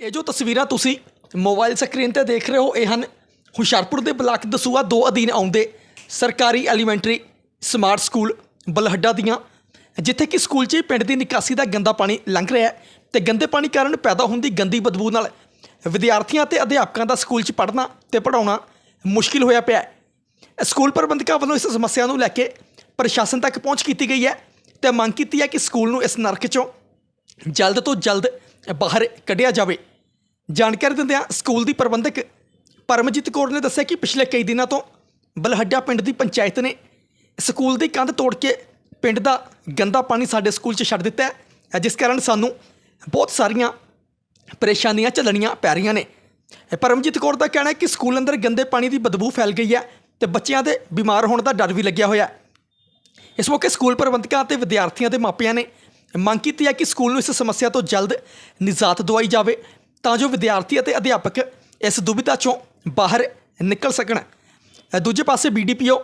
ਇਹ ਜੋ ਤਸਵੀਰਾਂ ਤੁਸੀਂ ਮੋਬਾਈਲ ਸਕਰੀਨ ਤੇ ਦੇਖ ਰਹੇ ਹੋ, ਇਹ ਹਨ ਹੁਸ਼ਿਆਰਪੁਰ ਦੇ ਬਲਾਕ ਦਸੂਆ ਦੋ ਅਧੀਨ ਆਉਂਦੇ ਸਰਕਾਰੀ ਐਲੀਮੈਂਟਰੀ ਸਮਾਰਟ ਸਕੂਲ ਬਲਹੱਡਾ ਦੀਆਂ, ਜਿੱਥੇ ਕਿ ਸਕੂਲ 'ਚ ਪਿੰਡ ਦੀ ਨਿਕਾਸੀ ਦਾ ਗੰਦਾ ਪਾਣੀ ਲੰਘ ਰਿਹਾ ਹੈ ਤੇ ਗੰਦੇ ਪਾਣੀ ਕਾਰਨ ਪੈਦਾ ਹੁੰਦੀ ਗੰਦੀ ਬਦਬੂ ਨਾਲ ਵਿਦਿਆਰਥੀਆਂ ਤੇ ਅਧਿਆਪਕਾਂ ਦਾ ਸਕੂਲ 'ਚ ਪੜ੍ਹਨਾ ਤੇ ਪੜ੍ਹਾਉਣਾ ਮੁਸ਼ਕਿਲ ਹੋਇਆ ਪਿਆ ਹੈ। ਸਕੂਲ ਪ੍ਰਬੰਧਕਾਂ ਵੱਲੋਂ ਇਸ ਸਮੱਸਿਆ ਨੂੰ ਲੈ ਕੇ ਪ੍ਰਸ਼ਾਸਨ ਤੱਕ ਪਹੁੰਚ ਕੀਤੀ ਗਈ ਹੈ ਤੇ ਮੰਗ ਕੀਤੀ ਹੈ ਕਿ ਸਕੂਲ ਨੂੰ ਇਸ ਨਰਕ 'ਚੋਂ ਜਲਦ ਤੋਂ ਜਲਦ ਬਾਹਰ ਕੱਢਿਆ ਜਾਵੇ। ਜਾਣਕਾਰੀ ਦਿੰਦਿਆਂ ਸਕੂਲ ਦੀ ਪ੍ਰਬੰਧਕ ਪਰਮਜੀਤ ਕੌਰ ਨੇ ਦੱਸਿਆ ਕਿ ਪਿਛਲੇ ਕਈ ਦਿਨਾਂ ਤੋਂ ਬਲਹੱਡਾ ਪਿੰਡ ਦੀ ਪੰਚਾਇਤ ਨੇ ਸਕੂਲ ਦੀ ਕੰਧ ਤੋੜ ਕੇ ਪਿੰਡ ਦਾ ਗੰਦਾ ਪਾਣੀ ਸਾਡੇ ਸਕੂਲ 'ਚ ਛੱਡ ਦਿੱਤਾ ਹੈ, ਜਿਸ ਕਾਰਨ ਸਾਨੂੰ ਬਹੁਤ ਸਾਰੀਆਂ ਪਰੇਸ਼ਾਨੀਆਂ ਝੱਲਣੀਆਂ ਪੈ ਰਹੀਆਂ ਨੇ। ਪਰਮਜੀਤ ਕੌਰ ਦਾ ਕਹਿਣਾ ਹੈ ਕਿ ਸਕੂਲ ਅੰਦਰ ਗੰਦੇ ਪਾਣੀ ਦੀ ਬਦਬੂ ਫੈਲ ਗਈ ਹੈ ਤੇ ਬੱਚਿਆਂ ਦੇ ਬਿਮਾਰ ਹੋਣ ਦਾ ਡਰ ਵੀ ਲੱਗਿਆ ਹੋਇਆ ਹੈ। ਇਸ ਮੌਕੇ ਸਕੂਲ ਪ੍ਰਬੰਧਕਾਂ ਅਤੇ ਵਿਦਿਆਰਥੀਆਂ ਦੇ ਮਾਪਿਆਂ ਨੇ ਮੰਗ ਕੀਤੀ ਹੈ ਕਿ ਸਕੂਲ ਨੂੰ ਇਸ ਸਮੱਸਿਆ ਤੋਂ ਜਲਦ ਨਿਜਾਤ ਦਵਾਈ ਜਾਵੇ। ਤਾਂ ਜੋ ਵਿਦਿਆਰਥੀ ਅਤੇ ਅਧਿਆਪਕ ਇਸ ਦੁਬਿਧਾ ਚੋਂ ਬਾਹਰ ਨਿਕਲ ਸਕਣ। ਦੂਜੇ ਪਾਸੇ ਬੀਡੀਪੀਓ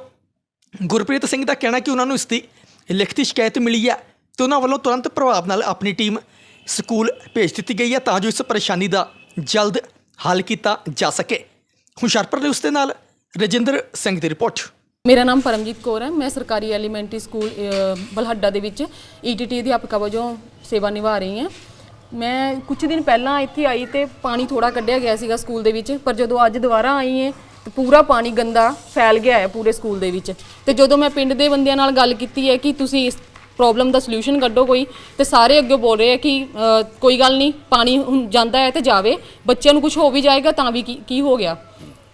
ਗੁਰਪ੍ਰੀਤ ਸਿੰਘ ਦਾ ਕਹਿਣਾ ਕਿ ਉਹਨਾਂ ਨੂੰ ਇਸ ਦੀ ਲਿਖਤੀ ਸ਼ਿਕਾਇਤ ਮਿਲੀ ਹੈ ਤੇ ਉਹਨਾਂ ਵੱਲੋਂ ਤੁਰੰਤ ਪ੍ਰਭਾਵ ਨਾਲ ਆਪਣੀ ਟੀਮ ਸਕੂਲ ਭੇਜ ਦਿੱਤੀ ਗਈ ਹੈ ਤਾਂ ਜੋ ਇਸ ਪਰੇਸ਼ਾਨੀ ਦਾ ਜਲਦ ਹੱਲ ਕੀਤਾ ਜਾ ਸਕੇ। ਹੁਸ਼ਿਆਰਪੁਰ ਦੇ ਉਸ ਦੇ ਨਾਲ ਰਜਿੰਦਰ ਸਿੰਘ ਦੀ ਰਿਪੋਰਟ। ਮੇਰਾ ਨਾਮ ਪਰਮਜੀਤ ਕੌਰ ਹੈ। ਮੈਂ ਸਰਕਾਰੀ ਐਲੀਮੈਂਟਰੀ ਸਕੂਲ ਅ, ਬਲਹੱਡਾ ਦੇ ਵਿੱਚ ਈਟੀਟੀ ਅਧਿਆਪਕਾ ਵਜੋਂ ਸੇਵਾ ਨਿਭਾ ਰਹੀ ਹਾਂ। ਮੈਂ ਕੁਝ ਦਿਨ ਪਹਿਲਾਂ ਇੱਥੇ ਆਈ ਤੇ ਪਾਣੀ ਥੋੜਾ ਕੱਢਿਆ ਗਿਆ ਸੀਗਾ ਸਕੂਲ ਦੇ ਵਿੱਚ ਪਰ ਜਦੋਂ ਅੱਜ ਦੁਬਾਰਾ ਆਈ ਹੈ ਤੇ ਪੂਰਾ ਪਾਣੀ ਗੰਦਾ ਫੈਲ ਗਿਆ ਹੈ ਪੂਰੇ ਸਕੂਲ ਦੇ ਵਿੱਚ। ਤੇ ਜਦੋਂ ਮੈਂ ਪਿੰਡ ਦੇ ਬੰਦਿਆਂ ਨਾਲ ਗੱਲ ਕੀਤੀ ਹੈ ਕਿ ਤੁਸੀਂ ਇਸ ਪ੍ਰੋਬਲਮ ਦਾ ਸੋਲੂਸ਼ਨ ਕੱਢੋ ਕੋਈ ਤੇ ਸਾਰੇ ਅੱਗੇ ਬੋਲ ਰਹੇ ਆ ਕਿ ਅ, ਕੋਈ ਗੱਲ ਨਹੀਂ ਪਾਣੀ ਹੁਣ ਜਾਂਦਾ ਹੈ ਤੇ ਜਾਵੇ ਬੱਚਿਆਂ ਨੂੰ ਕੁਝ ਹੋ ਵੀ ਜਾਏਗਾ ਤਾਂ ਵੀ ਕੀ ਕੀ ਹੋ ਗਿਆ।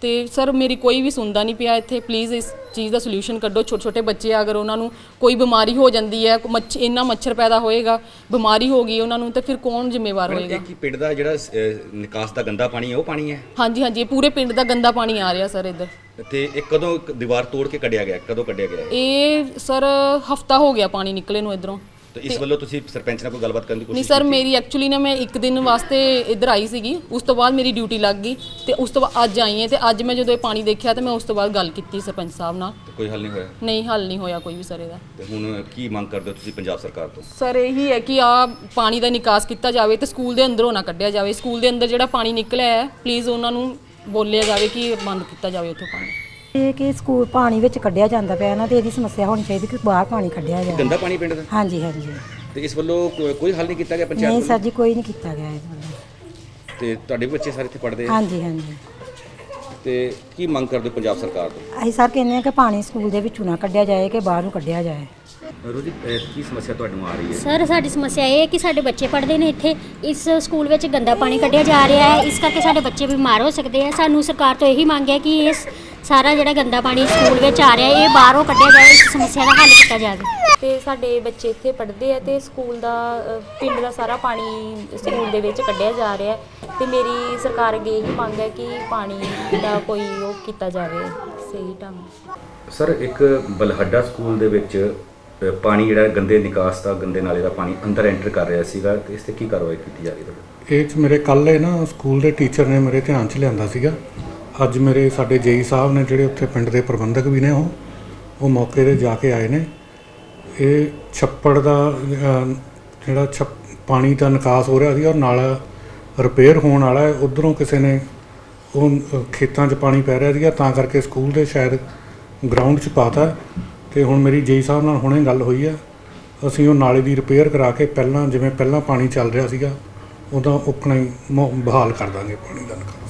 ਤੇ ਸਰ ਮੇਰੀ ਕੋਈ ਵੀ ਸੁਣਦਾ ਨਹੀਂ ਪਿਆ ਇੱਥੇ। ਪਲੀਜ਼ ਇਸ ਚੀਜ਼ ਦਾ ਸੋਲੂਸ਼ਨ ਕੱਢੋ। ਛੋਟੇ ਛੋਟੇ ਬੱਚੇ ਆ, ਅਗਰ ਉਹਨਾਂ ਨੂੰ ਕੋਈ ਬਿਮਾਰੀ ਹੋ ਜਾਂਦੀ ਹੈ ਮੱਛ ਇੰਨਾ ਮੱਛਰ ਪੈਦਾ ਹੋਏਗਾ ਬਿਮਾਰੀ ਹੋ ਗਈ ਉਹਨਾਂ ਨੂੰ ਤਾਂ ਫਿਰ ਕੌਣ ਜ਼ਿੰਮੇਵਾਰ ਹੋਏਗਾ ਇਹ ਕੀ ਪਿੰਡ ਦਾ ਜਿਹੜਾ ਅਹ, ਨਿਕਾਸ ਦਾ ਗੰਦਾ ਪਾਣੀ ਹੈ ਉਹ ਪਾਣੀ ਹੈ? ਹਾਂਜੀ ਹਾਂਜੀ ਇਹ ਪੂਰੇ ਪਿੰਡ ਦਾ ਗੰਦਾ ਪਾਣੀ ਆ ਰਿਹਾ ਸਰ ਇੱਧਰ। ਤੇ ਇਹ ਕਦੋਂ ਇੱਕ ਦੀਵਾਰ ਤੋੜ ਕੇ ਕੱਢਿਆ ਗਿਆ ਕਦੋਂ ਕੱਢਿਆ ਗਿਆ? ਇਹ ਸਰ ਹਫਤਾ ਹੋ ਗਿਆ ਪਾਣੀ ਨਿਕਲੇ ਨੂੰ ਇਧਰੋਂ। ਤੇ ਇਸ ਵੱਲੋਂ ਤੁਸੀਂ ਸਰਪੰਚ ਨਾਲ ਕੋਈ ਗੱਲਬਾਤ ਕਰਨ ਦੀ ਨਹੀਂ ਕੋਸ਼ਿਸ਼ ਸਰ ਮੇਰੀ ਐਕਚੁਅਲੀ ਨਾ ਮੈਂ ਇੱਕ ਦਿਨ ਵਾਸਤੇ ਇੱਧਰ ਆਈ ਸੀਗੀ ਉਸ ਤੋਂ ਬਾਅਦ ਮੇਰੀ ਡਿਊਟੀ ਲੱਗ ਗਈ ਤੇ ਉਸ ਤੋਂ ਬਾਅਦ ਅੱਜ ਆਈ ਹਾਂ ਤੇ ਅੱਜ ਮੈਂ ਜਦੋਂ ਇਹ ਪਾਣੀ ਦੇਖਿਆ ਤੇ ਮੈਂ ਉਸ ਤੋਂ ਬਾਅਦ ਗੱਲ ਕੀਤੀ ਸਰਪੰਚ ਸਾਹਿਬ ਨਾਲ। ਤੇ ਕੋਈ ਹੱਲ ਨਹੀਂ ਹੋਇਆ? ਨਹੀਂ ਹੱਲ ਨਹੀਂ ਹੋਇਆ ਕੋਈ ਵੀ ਸਰ ਇਹਦਾ। ਤੇ ਹੁਣ ਕੀ ਮੰਗ ਕਰਦੇ ਹੋ ਤੁਸੀਂ ਪੰਜਾਬ ਸਰਕਾਰ ਤੋਂ? ਸਰ ਇਹੀ ਹੈ ਕਿ ਆ ਪਾਣੀ ਦਾ ਨਿਕਾਸ ਕੀਤਾ ਜਾਵੇ ਤੇ ਸਕੂਲ ਦੇ ਅੰਦਰੋਂ ਨਾ ਕੱਢਿਆ ਜਾਵੇ। ਸਕੂਲ ਦੇ ਅੰਦਰ ਜਿਹੜਾ ਪਾਣੀ ਨਿਕਲਿਆ ਹੈ ਪਲੀਜ਼ ਉਹਨਾਂ ਨੂੰ ਬੋਲਿਆ ਜਾਵੇ ਕਿ ਬੰਦ ਕੀਤਾ ਜਾਵੇ ਉੱਥੋਂ ਪਾਣੀ। ਇਹ ਕਿ ਸਕੂਲ ਪਾਣੀ ਵਿੱਚ ਕੱਢਿਆ ਜਾਂਦਾ ਪਿਆ ਨਾ ਤੇ ਇਹਦੀ ਸਮੱਸਿਆ ਹੋਣੀ ਚਾਹੀਦੀ ਕਿ ਬਾਹਰ ਪਾਣੀ ਕੱਢਿਆ ਜਾਵੇ। ਗੰਦਾ ਪਾਣੀ ਪਿੰਡ ਦਾ? ਹਾਂਜੀ ਹਾਂਜੀ। ਤੇ ਇਸ ਵੱਲੋਂ ਕੋ- ਕੋਈ ਹੱਲ ਨਹੀਂ ਕੀਤਾ ਗਿਆ ਪੰਚਾਇਤ ਨਹੀਂ ਵੱਲੋਂ? ਸਰ ਜੀ ਕੋਈ ਨਹੀਂ ਕੀਤਾ ਗਿਆ ਇਹਦੇ ਵੱਲੋਂ। ਤੇ ਤੁਹਾਡੇ ਵੀ ਬੱਚੇ ਸਾਰੇ ਇੱਥੇ ਪੜ੍ਹਦੇ ਆ? ਹਾਂਜੀ ਹਾਂਜੀ। ਤੇ ਕੀ ਮੰਗ ਕਰਦੇ ਹੋ ਪੰਜਾਬ ਸਰਕਾਰ ਤੋਂ? ਅਸੀਂ ਸਰ ਕਹਿੰਦੇ ਆ ਕਿ ਪਾਣੀ ਸਕੂਲ ਦੇ ਵਿੱਚੋਂ ਨਾ ਕੱਢਿਆ ਜਾਏ ਕਿ ਬਾਹਰੋਂ ਕੱਢਿਆ ਜਾਏ। ਰੋਜੀ ਕੀ ਸਮੱਸਿਆ ਤੁਹਾਨੂੰ ਆ ਰਹੀ ਹੈ? ਸਰ ਸਾਡੀ ਸਮੱਸਿਆ ਇਹ ਹੈ ਕਿ ਸਾਡੇ ਬੱਚੇ ਪੜ੍ਹਦੇ ਨੇ ਇੱਥੇ। ਇਸ ਸਕੂਲ ਵਿੱਚ ਗੰਦਾ ਪਾਣੀ ਕੱਢਿਆ ਜਾ ਰਿਹਾ ਹੈ। ਇਸ ਕਰਕੇ ਸਾਡੇ ਬੱਚੇ ਬਿਮਾਰ ਹੋ ਸਕਦੇ ਆ। ਸਾਨੂੰ ਸਰਕਾਰ ਤੋਂ ਇਹੀ ਮੰਗ ਹੈ ਕਿ ਇਸ ਸਾਰਾ ਜਿਹੜਾ ਗੰਦਾ ਪਾਣੀ ਸਕੂਲ ਵਿੱਚ ਆ ਰਿਹਾ ਇਹ ਬਾਹਰੋਂ ਕੱਢਿਆ ਜਾਵੇ ਇਸ ਸਮੱਸਿਆ ਦਾ ਹੱਲ ਕੀਤਾ ਜਾਵੇ। ਤੇ ਸਾਡੇ ਬੱਚੇ ਇੱਥੇ ਪੜ੍ਹਦੇ ਆ ਤੇ ਸਕੂਲ ਦਾ ਅ, ਪਿੰਡ ਦਾ ਸਾਰਾ ਪਾਣੀ ਸਕੂਲ ਦੇ ਵਿੱਚ ਕੱਢਿਆ ਜਾ ਰਿਹਾ। ਹੈ ਤੇ ਮੇਰੀ ਸਰਕਾਰ ਅੱਗੇ ਇਹੀ ਮੰਗ ਹੈ ਕਿ ਪਾਣੀ ਦਾ ਕੋਈ ਉਹ ਕੀਤਾ ਜਾਵੇ ਸਹੀ ਢੰਗ। ਸਰ ਇੱਕ ਬਲਹੱਡਾ ਸਕੂਲ ਦੇ ਵਿੱਚ ਅ, ਪਾਣੀ ਜਿਹੜਾ ਗੰਦੇ ਨਿਕਾਸ ਦਾ ਗੰਦੇ ਨਾਲੇ ਦਾ ਪਾਣੀ ਅੰਦਰ ਐਂਟਰ ਕਰ ਰਿਹਾ ਸੀਗਾ ਤੇ ਇਸ ਤੇ ਕੀ ਕਾਰਵਾਈ ਕੀਤੀ ਜਾ ਰਹੀ ਹੈ ਇਹ 'ਚ ਮੇਰੇ ਕੱਲ੍ਹ ਇਹ ਨਾ ਸਕੂਲ ਦੇ ਟੀਚਰ ਨੇ ਮੇਰੇ ਧਿਆਨ 'ਚ ਲਿਆਂਦਾ ਸੀਗਾ। ਅੱਜ ਮੇਰੇ ਸਾਡੇ ਜੇਈ ਸਾਹਿਬ ਨੇ ਜਿਹੜੇ ਉੱਥੇ ਪਿੰਡ ਦੇ ਪ੍ਰਬੰਧਕ ਵੀ ਨੇ ਉਹ ਉਹ ਮੌਕੇ ਤੇ ਜਾ ਕੇ ਆਏ ਨੇ। ਇਹ ਛੱਪੜ ਦਾ ਜਿਹੜਾ ਛੱਪ, ਪਾਣੀ ਦਾ ਨਿਕਾਸ ਹੋ ਰਿਹਾ ਸੀ ਔਰ ਨਾਲਾ ਰਿਪੇਅਰ ਹੋਣ ਵਾਲਾ ਹੈ, ਉਧਰੋਂ ਕਿਸੇ ਨੇ ਉਹ ਖੇਤਾਂ 'ਚ ਪਾਣੀ ਪੈ ਰਿਹਾ ਸੀਗਾ, ਤਾਂ ਕਰਕੇ ਸਕੂਲ ਦੇ ਸ਼ਾਇਦ ਗਰਾਊਂਡ 'ਚ ਪਾਤਾ ਤੇ। ਹੁਣ ਮੇਰੀ ਜੇਈ ਸਾਹਿਬ ਨਾਲ ਹੁਣੇ ਗੱਲ ਹੋਈ ਹੈ ਅਸੀਂ ਉਹ ਨਾਲੇ ਦੀ ਰਿਪੇਅਰ ਕਰਾ ਕੇ ਪਹਿਲਾਂ, ਜਿਵੇਂ ਪਹਿਲਾਂ ਪਾਣੀ ਚੱਲ ਰਿਹਾ ਸੀਗਾ, ਉਹਦਾ ਉਕਣਾ ਹੀ ਮੁ- ਬਹਾਲ ਕਰ ਦਾਂਗੇ ਪਾਣੀ ਦਾ ਨਿਕਾਸ।